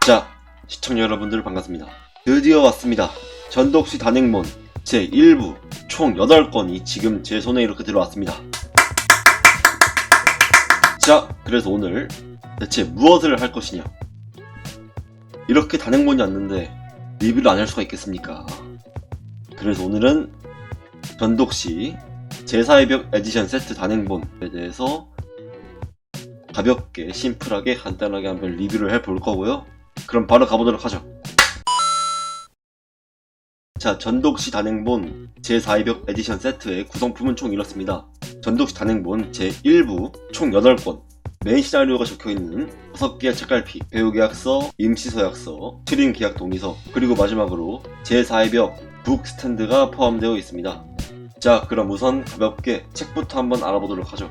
자, 시청자 여러분들 반갑습니다. 드디어 왔습니다. 전독시 단행본 제1부 총 8건이 지금 제 손에 이렇게 들어왔습니다. 자, 그래서 오늘 대체 무엇을 할 것이냐? 이렇게 단행본이 왔는데 리뷰를 안 할 수가 있겠습니까? 그래서 오늘은 전독시 제4의 벽 에디션 세트 단행본에 대해서 가볍게 심플하게 간단하게 한번 리뷰를 해볼 거고요. 그럼 바로 가보도록 하죠. 자, 전독시 단행본 제4위벽 에디션 세트의 구성품은 총 이렇습니다. 전독시 단행본 제1부 총 8권, 메인 시나리오가 적혀있는 6개의 책갈피, 배우 계약서, 임시 서약서, 트림 계약 동의서, 그리고 마지막으로 제4위벽 북 스탠드가 포함되어 있습니다. 자, 그럼 우선 가볍게 책부터 한번 알아보도록 하죠.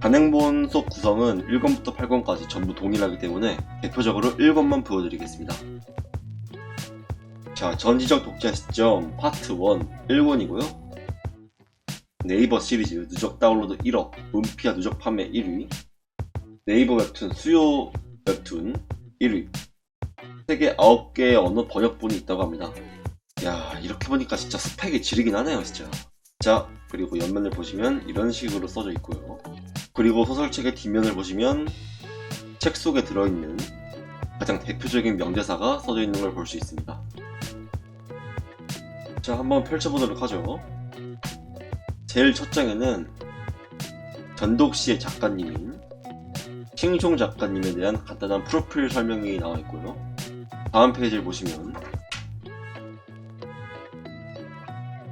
단행본 속 구성은 1권부터 8권까지 전부 동일하기 때문에 대표적으로 1권만 보여드리겠습니다. 자, 전지적 독자 시점 파트 1 1권이고요. 네이버 시리즈 누적 다운로드 1억, 문피아 누적 판매 1위, 네이버 웹툰 수요 웹툰 1위, 세계 9개의 언어 번역본이 있다고 합니다. 야, 이렇게 보니까 진짜 스펙이 지르긴 하네요, 진짜. 자, 그리고 옆면을 보시면 이런 식으로 써져 있고요. 그리고 소설책의 뒷면을 보시면 책 속에 들어있는 가장 대표적인 명대사가 써져 있는 걸 볼 수 있습니다. 자, 한번 펼쳐보도록 하죠. 제일 첫 장에는 전독시의 작가님인 킹종 작가님에 대한 간단한 프로필 설명이 나와 있고요. 다음 페이지를 보시면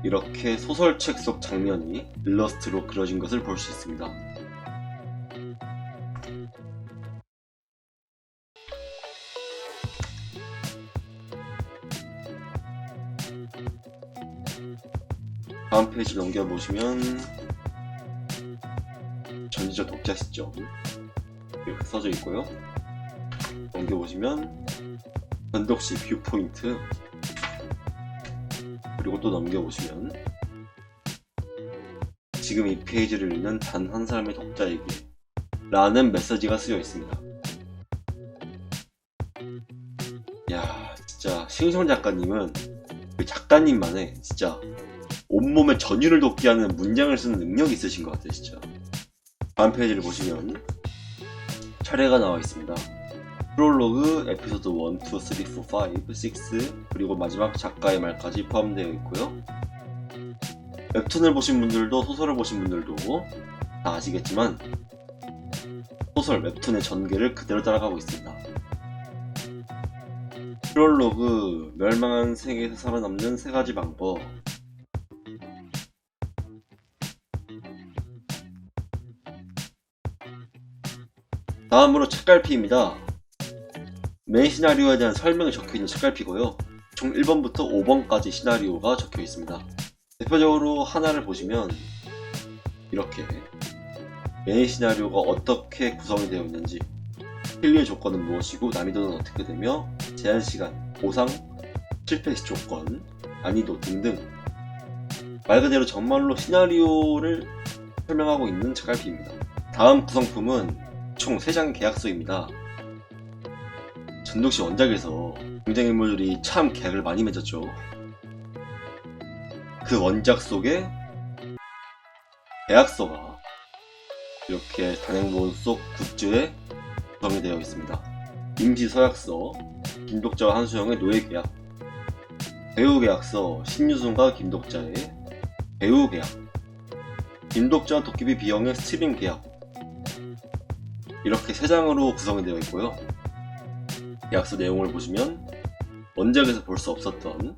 이렇게 소설책 속 장면이 일러스트로 그려진 것을 볼 수 있습니다. 다음 페이지 넘겨보시면 전지적 독자 시점 이렇게 써져 있고요. 넘겨보시면 전독시 뷰 포인트 그리고 또 넘겨보시면 지금 이 페이지를 읽는 단 한 사람의 독자에게 라는 메시지가 쓰여 있습니다. 야, 진짜 신성 작가님은 그 작가님만의 진짜 온몸에 전율을 돋게 하는 문장을 쓰는 능력이 있으신 것 같아요, 진짜. 다음 페이지를 보시면 차례가 나와 있습니다. 프롤로그, 에피소드 1, 2, 3, 4, 5, 6, 그리고 마지막 작가의 말까지 포함되어 있고요. 웹툰을 보신 분들도 소설을 보신 분들도 다 아시겠지만 소설, 웹툰의 전개를 그대로 따라가고 있습니다. 프롤로그, 멸망한 세계에서 살아남는 세 가지 방법, 다음으로 책갈피입니다. 메인 시나리오에 대한 설명이 적혀있는 책갈피고요. 총 1번부터 5번까지 시나리오가 적혀 있습니다. 대표적으로 하나를 보시면 이렇게 메인 시나리오가 어떻게 구성이 되어 있는지 필리의 조건은 무엇이고 난이도는 어떻게 되며 제한시간, 보상, 실패 시 조건, 난이도 등등 말 그대로 정말로 시나리오를 설명하고 있는 책갈피입니다. 다음 구성품은 총 3장의 계약서입니다. 전독시 원작에서 등장인물들이 참 계약을 많이 맺었죠. 그 원작 속에 계약서가 이렇게 단행본 속 굿즈에 구성이 되어 있습니다. 임시 서약서, 김독자와 한수영의 노예 계약, 배우 계약서, 신유순과 김독자의 배우 계약, 김독자 도깨비 비영의 스트림 계약, 이렇게 세 장으로 구성이 되어 있고요. 계약서 내용을 보시면 원작에서 볼 수 없었던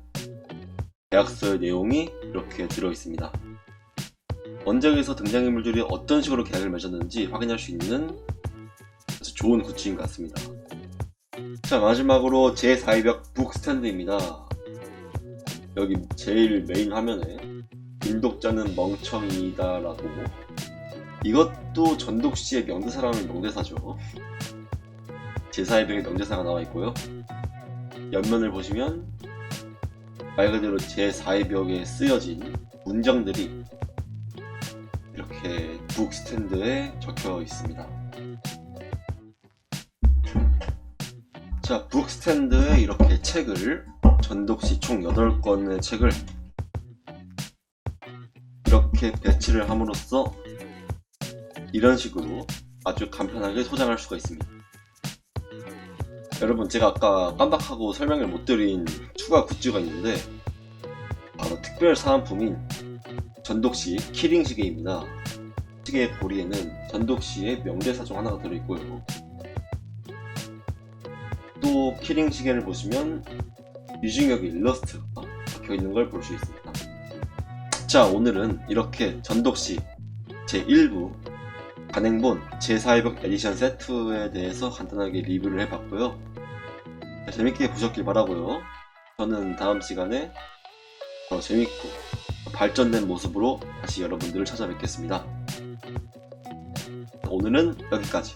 계약서의 내용이 이렇게 들어 있습니다. 원작에서 등장인물들이 어떤 식으로 계약을 맺었는지 확인할 수 있는 아주 좋은 굿즈인 것 같습니다. 자 마지막으로 제4위벽 북 스탠드입니다. 여기 제일 메인 화면에 김독자는 멍청이다라고 이것도 전독시의 명대사라는 명대사죠. 제4위벽의 명대사가 나와 있고요. 옆면을 보시면 말 그대로 제4위벽에 쓰여진 문장들이 이렇게 북 스탠드에 적혀 있습니다. 자, 북 스탠드에 이렇게 책을 전독시 총 8권의 책을 이렇게 배치를 함으로써 이런 식으로 아주 간편하게 소장할 수가 있습니다. 여러분 제가 아까 깜빡하고 설명을 못 드린 추가 굿즈가 있는데 바로 특별 사은품인 전독시 키링 시계입니다. 시계 고리에는 전독시의 명대사정 하나가 들어있고요. 또 키링 시계를 보시면 유중혁의 일러스트가 박혀 있는 걸 볼 수 있습니다. 자 오늘은 이렇게 전독시 제1부 간행본 제4회복 에디션 세트에 대해서 간단하게 리뷰를 해봤고요. 재밌게 보셨길 바라고요. 저는 다음 시간에 더 재밌고 발전된 모습으로 다시 여러분들을 찾아뵙겠습니다. 오늘은 여기까지.